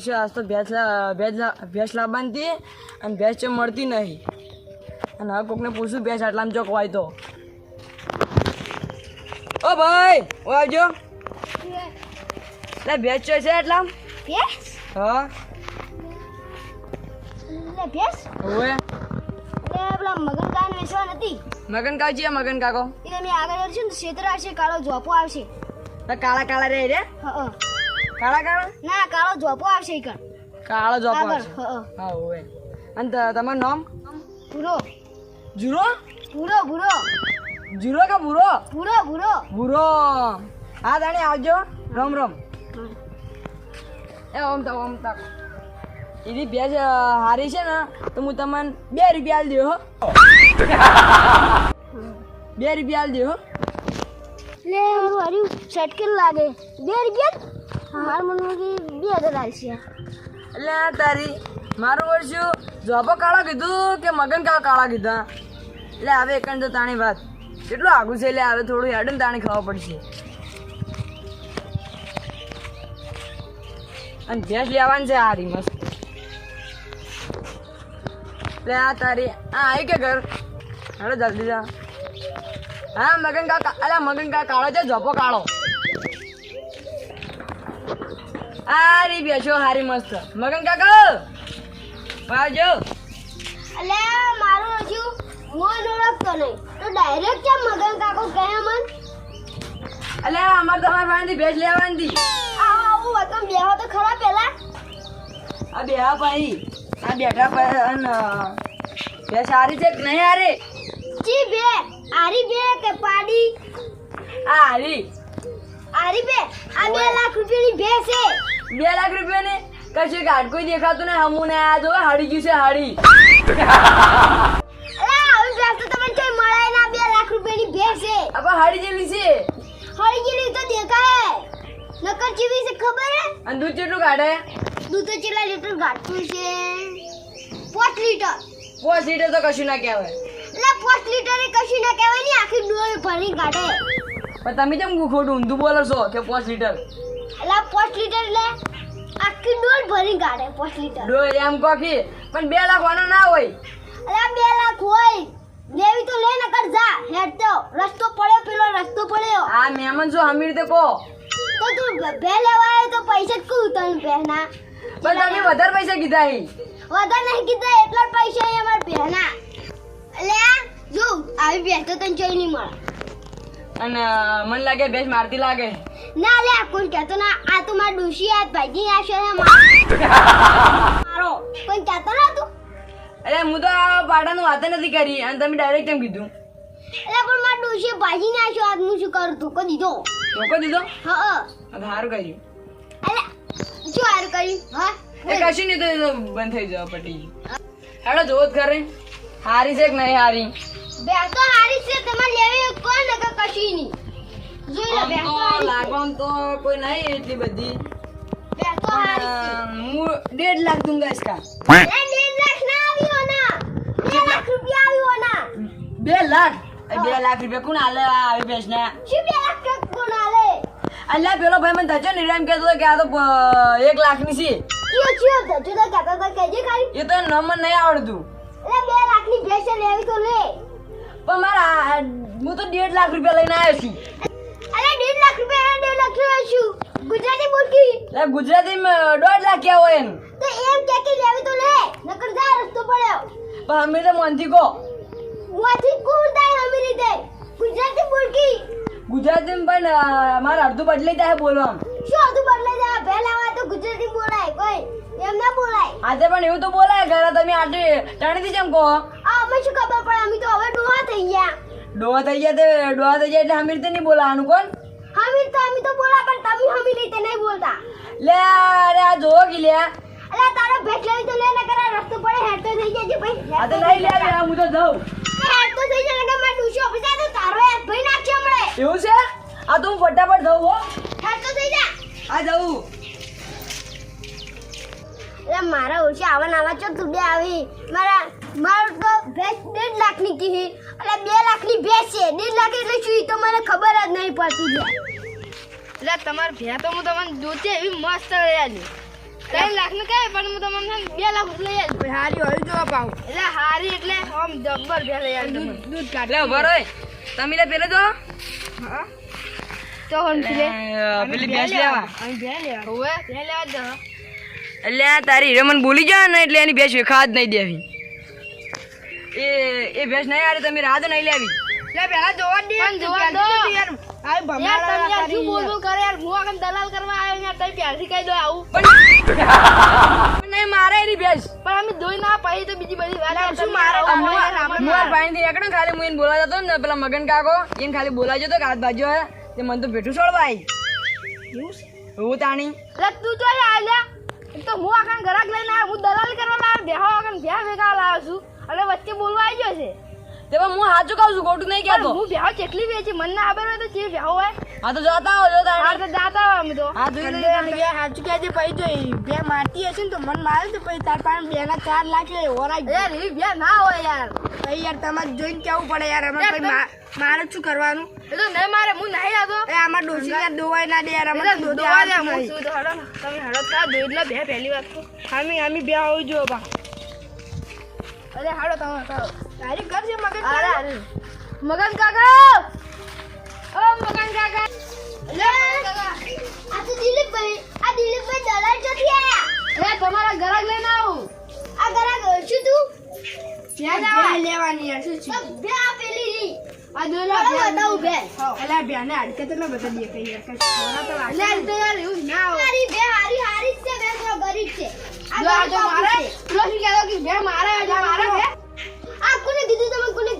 કરશે આજ તો ભેંસ ભેંસ ભેંસ લાવવાની અને ભેંસ છે મળતી નહીં. અને હવે કોકને પૂછું ભેંસ આટલામાં જો હોય તો. ઓ ભાઈ ઓ આવજો. લે ભેંસ છે છે ભેંસ? હા. ભેંસ? પેલા મગન નથી મગન કાકો એટલે આગળ વર્ષે કાળો જોપો આવશે. કાળા કાળા રે? રે હ. કાળા કાળા? ના કાળો જોપો આવશે ઈ કણ કાળો જોપો આગળ હ ઓય અને તમાર નામ? પૂરો જુરો પૂરો પૂરો જુરો કે પૂરો પૂરો પૂરો ભૂરો. હા તાણી આવજો. રમ રમ. એ ઓમ તક ઓમ તક એની ભેજ હારી છે ને તો હું તમને બે રૂપિયા આલ દઉં હો. બે રૂપિયા આલ દઉં હો. લે મારું હર્યું સટકેલ લાગે. બે રૂપિયા? મારા મનમાં બે હજાર આવશે એટલે આ તારી, મારું વર્ષું જોબો કાળો કીધું કે મગન કાળા કાળા કીધા? એટલે હવે એકંદ તાણી વાત. કેટલું આગું છે એટલે હવે થોડું હેડન તાણી ખાવા પડશે. અને ભેંસ લેવાની છે હારી મસ્ત એટલે આ તારી, આ આવી કે ઘર? હેડો જલ્દી જા. હા, મગન કા અલા મગન કા કાળો છે જોપો કાળો. હારી બેસો હારી મસ્ત. મગન કાકા પાજો અલે મારું હજુ મોન ઓળખતો નહીં. તો ડાયરેક્ટ કેમ મગન કાકો કહે મન અલે અમાર તમાર પાસેથી ભેજ લેવાની હતી. આવું વતન બેહો તો ખરા પેલા. આ બેહા ભાઈ. આ બેઠા પર અન સારી છે કે નહીં હારી? જી બે. આરી બે કે પાડી? આ હારી. આરી બે. આ બે બે લાખ રૂપિયા ને કશું કાઢ કોઈ દેખાતું ને હમું ને આ જો હાડી ગયું છે હાડી હાડી જેવી છે. હાડી જેવી તો દેખાય. નકર જેવી છે ખબર હે? અને દૂધ કેટલું કાઢે? દૂધ તો કેટલા લીટર કાઢતું છે. પાંચ લીટર. 5 લીટર તો કશું ના કહેવાય. એટલે પાંચ લીટર એ કશું ના કહેવાય ને આખી ડોલ ભરી કાઢે. પણ તમે કેમ ખોટું ઊંધું બોલો છો કે 5 લીટર? એટલે પાંચ લીટર એટલે આખી ડોલ ભરી ગાડે પાંચ લીટર. ડો એમ કોકી પણ બે લાખ વાનો ના હોય. અલા બે લાખ હોય. લેવી તો લે નકર જા. હેડ તો. રસ્તો પડ્યો પેલો રસ્તો પડ્યો. આ મેમન જો હમીર રીતે કો તો તું બે લેવા આવ્યો તો પૈસા જ કહું તને પહેના પણ તમે વધારે પૈસા કીધા હી. વધારે નહીં કીધા એટલા પૈસા એ અમારે પહેના લે જો આવી તો તને જોઈ નહીં મળે. અને મને લાગે બેસ મારતી લાગે. ના લે કોઈ કહેતો ના આ તો માર ડુશી આ ભાઈજી આ છે મારો. કોઈ કહેતો ના તું? અરે હું તો આ પાડાનું વાત નથી કરી અને તમે ડાયરેક્ટ એમ કીધું. એટલે પણ માર ડુશી ભાઈજી ના છો આજ હું શું કરું ધોકો દીધો. ધોકો દીધો? હા હા. હવે સારું કર્યું. એટલે શું હાર કર્યું? હા એ કશું નહીં તો તો બંધ થઈ જવા પટી હેડો જોવો જ ખરે હારી છે કે નહીં હારી? બે તો હારી છે તમારે લેવી કોણ નક કશી ની જોઈ લે બે તો લાગવામ તો કોઈ નહીં એટલી બધી. બે તો હારી હું 1.5 લાખ દઉંગા ઇસકા 1.5 લાખ ના આવ્યો ના. 2 લાખ રૂપિયા આવ્યો ના. 2 લાખ? 2 લાખ રૂપિયા કોણ આલે આવી બેસના શું 2 લાખ કોણ આલે? અલ્યા પેલો ભાઈ મને ધજો ને એમ કહેતો કે આ તો એક લાખની છે. એ છે ધજો તો કહેતો તો કેજે ખાલી. એ તો નંબર નહીં આવડતું. લાખની ભેંસ લેવી તો લે. પણ મારા હું તો ડેઢ લાખ રૂપિયા લઈને આવ્યો છું. અરે દોઢ લાખ રૂપિયા દોઢ લાખ રૂપિયા છું. ગુજરાતી બોલકી એટલે ગુજરાતીમાં દોઢ લાખ હોય એમ? તો એમ કે કે લેવી તો લે. નકર જા રસ્તો પડ્યો પણ અમે તો મનથી કહો. વાથી કોણ થાય અમે રીતે? ગુજરાતી બોલકી ગુજરાતીમાં પણ મારા અડધું બદલાઈ જાય બોલવામાં. શું અડધું બદલાઈ જાય? પહેલા તો ગુજરાતી બોલાય કોઈ એમ ના બોલાય. આજે પણ એવું તો બોલાય ઘરે તમે આટલી ટાણીથી કેમ કહો? આ અમે શું ખબર પડે અમે તો હવે ડોહા થઈ ગયા. ડોહા થઈ ગયા તે ડોહા થઈ ગયા એટલે હમીર રીતે નહીં બોલાવાનું કોણ? હમી તો અમે તો બોલા પણ તમે હમી રીતે નહીં બોલતા. લે અરે આ જોવો કે લે. અરે તારો ભેટ લેવી તો લે ને કરા રસ્તો પડે હેડ તો થઈ જજે ભાઈ આ તો નહીં લે હું તો જાઉં. હેડ તો થઈ જાય મેં માર ડૂશો ઓફિસે તો તારો એક ભાઈ નાખ્યો મળે એવું છે? આ તો હું ફટાફટ જાઉં હો. હેડ તો થઈ જા. આ જાઉં. એટલે મારા ઓછી આવા નાવા છો તું બે આવી? મારા મારું તો ભેંસ દેઢ લાખની કીધી. એટલે બે લાખની ભેંસ છે. દેઢ લાખ એટલે શું? તો મને ખબર જ નહીં પડતી એટલે તમારે ભેં તો હું તમને જોતી એવી મસ્ત રહ્યા ત્રણ લાખનું કહે પણ હું તમને બે લાખ લઈ આવી હારી હોય જોવા પાઉં એટલે હારી એટલે આમ જબ્બર બે લઈ આવી દૂધ દૂધ કાઢ ઊભા રહે તમે લે પેલો જો હા તો હમ લે, પેલી ભેંસ લેવા. અહીં બે લેવા. હોવે. બે લેવા જ દો એટલે આ તારી હીરો મને બોલી જાય ને એટલે એની ભેંસ વેખા જ નહીં દેવી. એ એ ભેંસ નહીં હારી તમે રાહ નહીં લેવી. લે પેલા જોવા દે. પણ જોવા દો. યાર. આ ભમાડા તમે યાર શું બોલ બોલ કરે યાર? હું આગળ દલાલ કરવા આવ્યો યાર તમે પ્યારથી કહી દો આવું. પણ નહીં મારે એની ભેંસ. પણ અમે દોઈ ના પાઈ તો બીજી બધી વાત શું મારે? ભાઈ થી એકડો ખાલી હું એને બોલાવતો હતો ને પેલા મગન કાકો એને ખાલી બોલાવજો તો કે હાથ બાજુ તે મને તો ભેટું છોડવા આવી હું તાણી. તું તો આલ્યા તો હું આખા ઘરાક લઈને આવ્યો હું દલાલ કરવા લાવ્યો બેહા આગળ ભ્યા ભેગા લાવ્યો છું. અને વચ્ચે બોલવા આવી ગયો છે. તે હું હાજુ કહું છું ખોટું નહીં કહેતો. હું ભ્યાવ કેટલી વેચી મને ના ખબર હોય તો જે ભ્યાવ હોય. હા તો જતા આવો જો આ તો જાતા હોય અમે તો. હા જોઈ બે લેજો બે હાચું કહેજે પછી જો બે મારતી હશે ને તો મન મારે તો પછી તાર પાસે બે ના ચાર લાખ લે ઓરાઈ યાર એવી ભ્યા ના હોય યાર. પછી યાર તમારે જોઈને કેવું પડે યાર? અમારે યાર, મારે શું કરવાનું? એ તો નહીં મારે હું નહીં આવતો એ આમાં ડોસી યાર દોવાય ના દે યાર એટલે તો દોવા દે, હું શું તો હડો તમે હડો દો એટલે બે પહેલી વાત તો. હામી આમી બે આવી જો બા. અરે હાડો તમે તારી અરે મગન કાકા મગન કાકા! આ તો દિલીપભાઈ આ દિલીપભાઈ દલાલ ચોથી આયા એ તમારા ઘરાક લઈને આવું આ ગરાક ઓળખ્યું તું ત્યાં બે જવા લેવાની યાર શું છે બે રી આ દોલો ચાલો બતાવું બે એલા બેને હાડકે તો ના બધા દેખાય યાર કઈ તો લાગે. એટલે યાર એવું ના હોય મારી બે હારી હારી છે બે તો ગરીબ છે આ મારે પેલો શું કહેતો કે બે મારે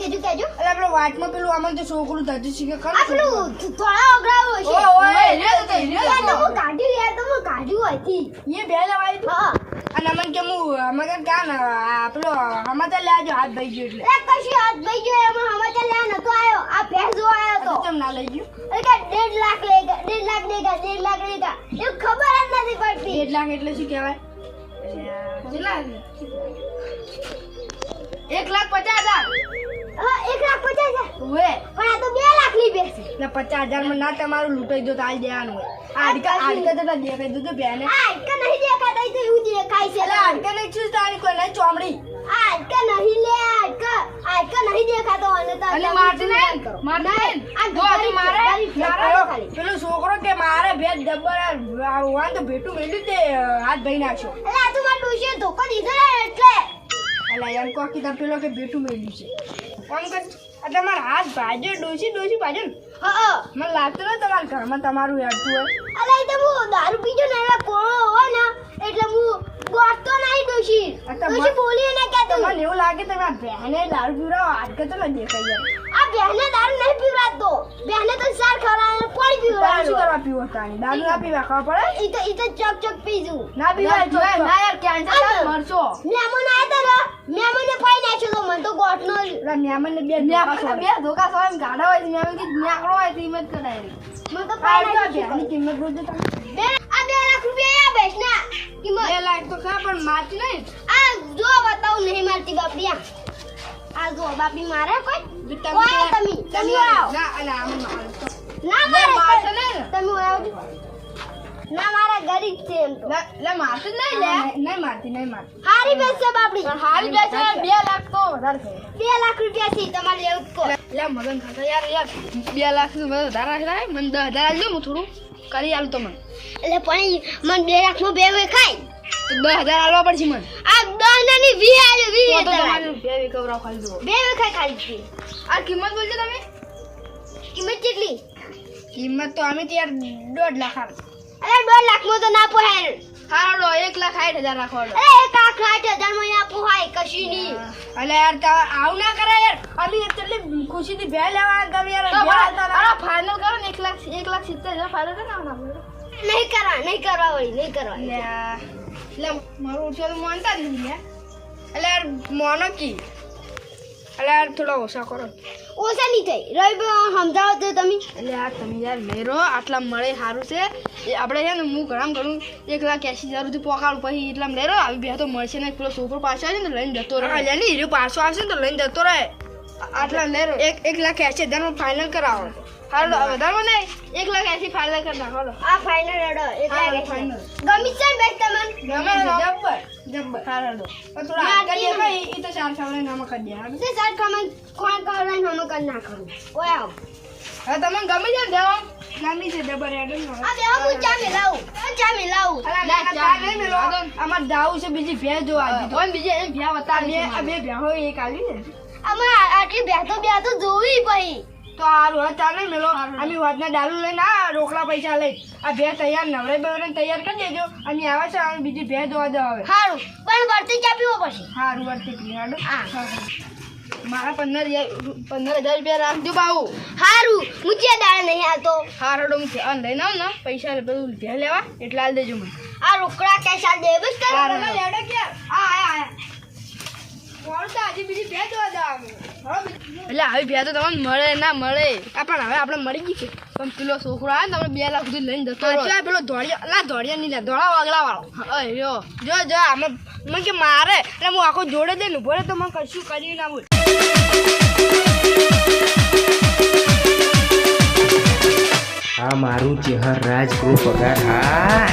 અલા વાટમાં પેલું આમાં તો છોકરું થતું શીખે ખરું? આ થોડા ઓગળાવું હશે. ઓ ઓય રે તો યાર તો હું કાઢ્યું યાર તો હું કાઢ્યું હતી. એ બે લેવાય તું? અને અમને કે હું અમે કે કાન આ પેલો અમારે લેજો હાથ ભાઈ ગયો એટલે. એ કશું હાથ ભાઈ ગયો એમાં સમાચાર લેવા નતો આવ્યો. આ ભેંસ આવ્યો તો કેમ ના લઈ ગયો? એ કે લાખ લેગા દેઢ લાખ દેગા લાખ લેગા એ ખબર જ નથી પડતી. દેઢ લાખ એટલે શું કહેવાય? કેટલા? એક લાખ પચાસ હજાર. એક લાખ પચાસ હજાર. પણ આ તો બે લાખની છે ને પચાસ હજારમાં ના તમારું લૂંટાઈ દો તો દેવાનું હોય તો બેને નહીં દેખાતા તો એવું દેખાય છે નહીં તારી કોઈ નહીં ચોમડી. નહીં લે નહીં અને તો અને? આ મારે- પેલો- છોકરો કે મારે ભેદ ડબ્બર વાન તો ભેટું મેલ્યું તે હાથ ભાઈ નાખ્યો એટલે આ તો મારા ડોશીએ ધોકો દીધો એટલે. એટલે એમ કહો કે તમે પેલો કે ભેટું મેલ્યું છે. આમ કર હાથ ભાજ્યો ડોસી ડોસી ભાજ્યો ને. હા હા. મને લાગતું ને તમારા ઘરમાં તમારું હેડતું હોય. અલા, તો હું દારૂ પીજો ને એટલે કોળો હોય ને એટલે હું ગોઠતો નહીં તો ડોશી બોલી ને તો કહેતું. મને એવું લાગે તમે આ બહેને દારૂ પીવડાવો કે તો ના દેખાય આ બહેને દારૂ નહીં પીવડાવતો. બહેને તો સાર ખરા પાણી પીવડાવે. પીવો તાણી. દારૂ ના પીવા ખબર પડે? ઈ તો ઈ તો ચોક ચોક પીજું ના પીવા જો ના યાર કેન્સર થાય મરશો. મહેમાન આયા મેમન ને પાઈ નાખ્યો તો મન તો ગોઠનો મેમન ને બે મેમન બે ધોકા એમ ગાડા હોય મેમન મેં કીધું હોય તો હિંમત કરાય. મન તો પાઈ તો નાખ્યો ની કિંમત રોજ તમે. બે આ બે લાખ રૂપિયા આ ભેંસના કિંમત બે લાખ તો કા પણ માચ નહીં. આ જો બતાવ નહીં મારતી બાપડી આ. આ જો બાપી મારે કોઈ? તમે તમે. તમે આવો ના અને આમ મારે તો. ના મારે. તમે આવો ના મારા ગરીબ છે એમ તો. લે નહીં લે. નહીં મારતી નહીં મારતી. હારી છે બાપડી. હારી બેસે બે લાખ તો વધારે બે લાખ રૂપિયા છે તમારે જ કહો. લે મગન ખાતા યાર યાર. બે લાખનું મને વધારે મને દસ હજાર આપજો હું થોડું કરી આલું તમને. એટલે પણ મને બે લાખનું બે વેખાય તો દસ હજાર આલવા પડશે મને. આ દસની વી આલ્યો વી તો તો તમારે. બે વિકવરાવ ખાલી દો બે વેખાય ખાલી આ કિંમત બોલજો તમે. કિંમત કેટલી? કિંમત તો અમે યાર દોઢ લાખ અરે દોઢ લાખમાં તો ના પોહાય. હારો એક લાખ સાઠ હજાર રાખો. અરે એક લાખ આઠ હજારમાં ના પોહાય કશી નહીં. એટલે યાર તમે આવું ના કરાય યાર. અમે એટલી ખુશીથી બે લેવા તમે યાર ના. અરે ફાઇનલ કરો ને એક લાખ એક લાખ સિત્તેર હજાર ફાઇનલ કરો ને નહીં કરવા નહીં કરવા હોય નહીં કરવા એટલે મારું ઉછેલ તો માનતા જ નહીં યાર. એટલે યાર મોનો કી. એટલે યાર થોડા ઓછા કરો. ઓછા નહીં થઈ રવિ સમજાવો તો તમે. એટલે યાર તમે યાર મેરો આટલા મળે સારું છે. એ આપણે છે ને હું ઘણા ઘણું એક લાખ એસી હજાર સુધી પોકાડું પછી એટલા લેરો આવી બે તો મળશે ને પેલો છોકરો પાછો આવે ને લઈને જતો રહે. એટલે નહીં પાછો આવશે ને તો લઈને જતો રહે. આટલા લેરો. એક એક લાખ એસી હજાર ફાઇનલ કરાવો. હાલો વધારો ને એક લાખ એસી ફાઇનલ કરી નાખો આ ફાઇનલ ગમી છે બેસ્ટ તમને. ગમે. તે પણ થોડા ભાઈ એ તો ચાર નામાં કરી દે. તે કોણ કર ઓય આવ હવે તમને ગમી ને દેવા? ગમી છે ને. આ બે હું ચા મિલાવું? હું ચા મિલાવું? ના, ચા નહીં મેલો. અમારે જાવું છે બીજી ભે જોવા હજી તો. આ બે આ બે હોય એક આવી ને. આમાં આટલી બેઠો તો જોવી પછી તો હારું હવે ચાલે મેલો. અમે વાતના ડાલુ લઈને આ રોકડા પૈસા લઈ. આ ભે તૈયાર નવરે બવરે તૈયાર કરી દેજો. અમે આવે છે અમે બીજી ભે જોવા દો હવે સારું પણ વર્તી ચા પીવો પછી. સારું વર્તી પી હાડો હા. મારા પંદર હજાર- પંદર હજાર રૂપિયા રાખજો બાબુ સારું હું જે દાડે નહીં આવતો હારડો હું ધ્યાન લઈને આવું ને પૈસા બધું ધ્યાન લેવા એટલે હાલ દેજો મને. આ રોકડા કેશ દે. બસ કર હારું. લેડો ક્યાં? આ આયા આયા મોડું તો હજી બીજી ભેંસ જોવા જવાનું. એટલે આવી ભેંસ તો તમને મળે ના મળે. આ પણ હવે આપણે મળી ગઈ છે. પણ પેલો છોકરો આવે ને તમે બે લાખ સુધી લઈને જતો રહો. પેલો ધોળિયા ના ધોળિયા નહીં લે ધોળા વાગલા વાળો. અયો જો જો આમે મને કે મારે એટલે હું આખો જોડે દે ને ભલે તો મને કશું કરી ના બોલ આ મારું ચેહર રાજ ગ્રુપ પગાર. હા.